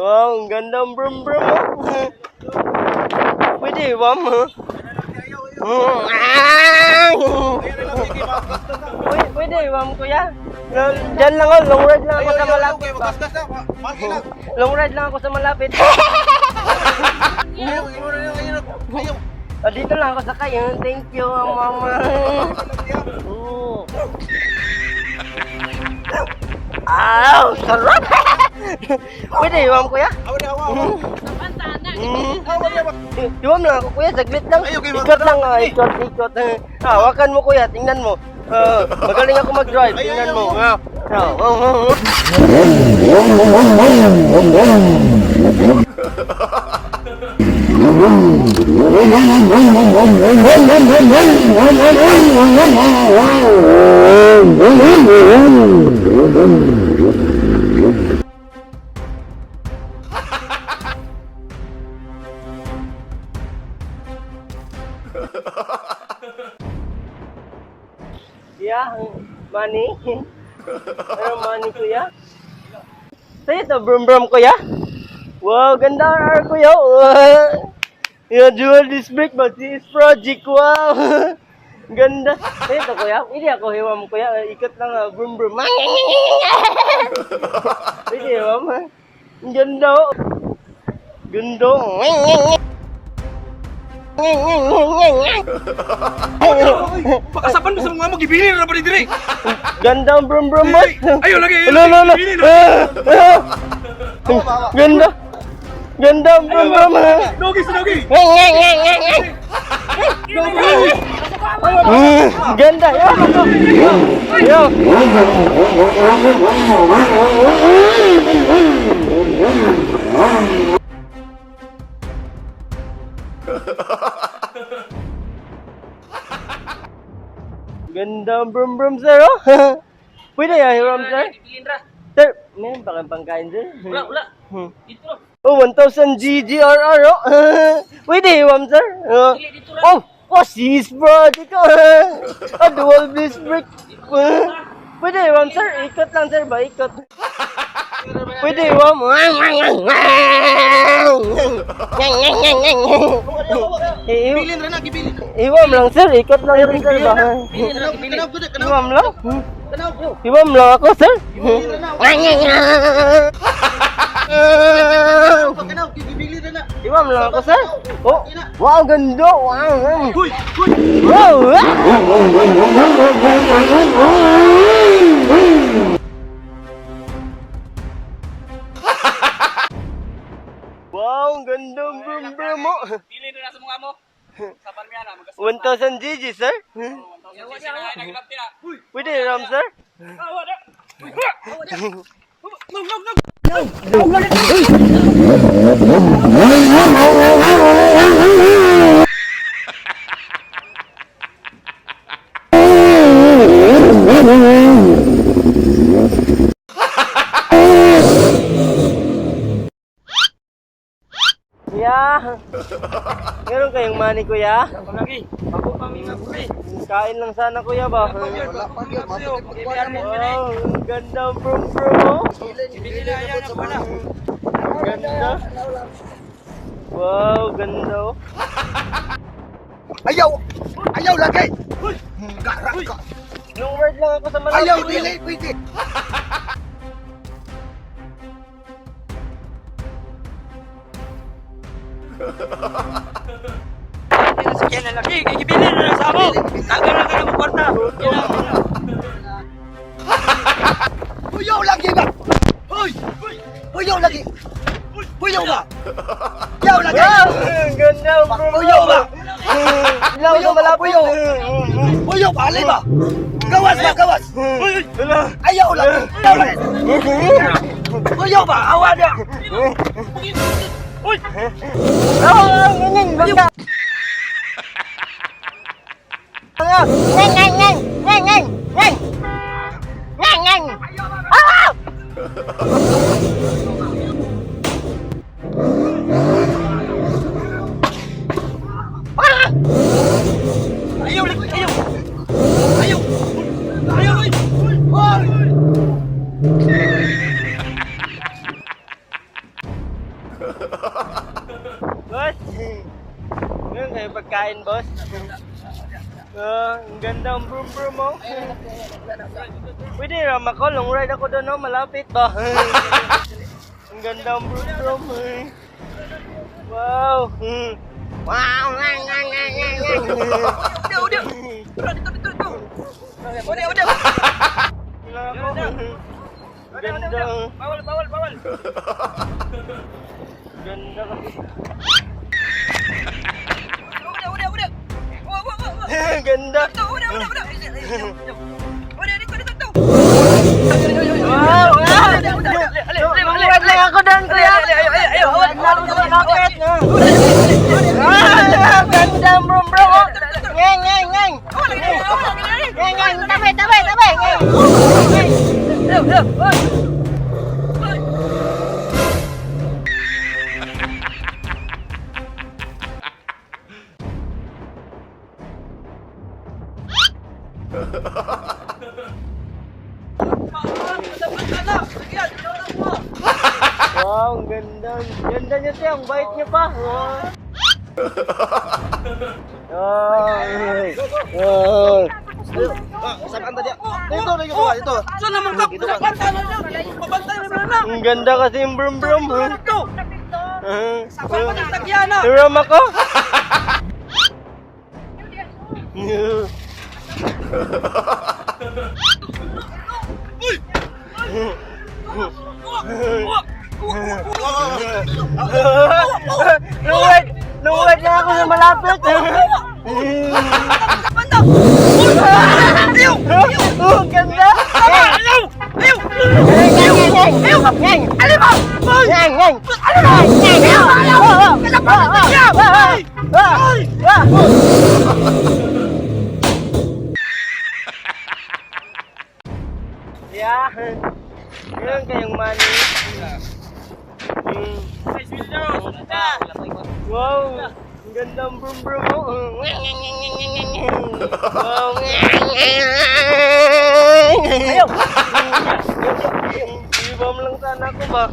Wow, ang ganda ng brum brum mo. Pwede, wam ha? Pwede, pwede, wam kuya. Long- Diyan lang ako, long ride lang ako sa malapit ba? Long ride lang ako sa malapit. Ah, dito lang ako sakay. ah. Thank you, ah, mama. Oo. Aw, sarap! Pwede, iwam kuya? Mm. Iwam lang ako kuya, saglit lang. Ikot lang, ah, ikot, ikot. Ah, hawakan mo kuya, tingnan mo. Ah, magaling ako mag-drive, tingnan mo. Ah, ah, ah, ah. Yeah, money. Ano money kuya? Sa'yo to, brum brum kuya? Wow, ganda ang R kuya. Wow. Yeah, dual disc brake, but this project, wow. Ganda. Sa'yo to kuya? Hindi ako hiwam kuya. Ikot lang, ah, brum brum. Hiwam ha? Ang ganda oh. Ganda. Pakasapan mo sa mga magibilin na pa ni dire. Ganda ang brum brum mo. Ayaw lagi. Hello, hello, hello. Bilin, Ah, ah. Ganda. Ganda ang brum brum ha. Dogi sa dogi. Mm, ganda. Yo. Yo. Ganda ang brum brum sir oh. Pwede ya hiram sir? Sir, meron ba kang pangkain sir? Wala, wala. Hmm. Dito. Oh, 1,000 GGRR, oh. Pwede, Iwam, sir. Uh, oh, oh, sis, bro. Dito, ah, dual brake. Uh, pwede, Iwam, sir. Ikot lang, sir, ba? Ikot. Pwede, Iwam. I- Bilin ra na, gibilin. Iwam lang, sir. Ikot lang, rin, sir, ba? Kanab, kanab, kanab. Iwam lang. Iwam lang ako, sir. Gibilin. Iwam lang ako, sir. Oh, wow, ganda. Wow. Huy, huy. Wow! Ganda ang brum mo. Bilin ra na sa mga mo. Saban mi ana, magas. 1,000 GG, sir? Pwede, Ram, sir? Awa na. Nog, nog, nog. Kuya! Meron kayong money, kuya? Lagi. Ako pa mi mabuli. Kain lang sana, kuya ba? Wala pa gyud. Wow, ang ganda ang brum brum mo. Bilin na yan na pala. Ganda. Wow, ganda oh. Ayaw! Ayaw lagi! Garak ka! Long word lang ako sa malapit. Ayaw, dili, pwede! Yan na lagi. Gibilin na sa mo. Tanggal na kayo mo kwarta. Puyaw lagi ba? Hoy! Puyaw lagi! Puyaw ba? Yaw lagi! Ang brum Puyaw ba? Ilaw sa malapit. Puyaw! Puyaw ba? Alay ba? Gawas ba? Gawas! Wala. Ayaw lagi! Ayaw lagi! Puyaw ba? Awa niya! Ui. Không, nhanh vâng đợi. Vâng nhanh nhanh nhanh, nhanh nhanh, nhanh. Nhanh nhanh. Ganda ang brum brum mo. Pwede rama ko, long ride ako doon, no? malapit ba? ang ganda ang brum brum. eh. Wow. Wow. Udah, udah. Udah, dito, dito, dito. Udah, udah. Ganda. Bawal, bawal, bawal. Ganda kasi. Ganda. Udah, udah, udah. Udah, dito, dito, dito. Wow. Udah, udah, udah. Ride lang ako doon, kuya. Ayo, ayo, ayo, ayo. Ganda ako sa malapit. Ah, Ganda brum. oh. Ngeng, ngeng, ngeng. Ngeng, ngeng. Tabi, tabi, tabi. Ngeng. Wow, ganda. Ganda niya siya. Ang bait niya pa. Wow. Ay. Ay. Saan ba dia? Dito, dito ka, dito. Saan naman ka? Pabantay na lang. Pabantay na lang. Ang ganda kasi yung brum brum. Ito. Ah. Saan pa ng tagyana? Turam ako. Luwag! Luwag na ako sa malapit! Banda! Ayaw! Oh, ganda! Ayaw! Ayaw! Ngeng, ngeng, ngeng! Ngeng! Alin mo? Ngeng, ngeng! Ngeng, ngeng! Oh, oh, oh. Ah, ah, ah, ah. Yeah. Meron kayong money. Hmm. Wow! Ang ganda ang brum brum mo. Wow! Ayaw! Ibam lang sana ako ba?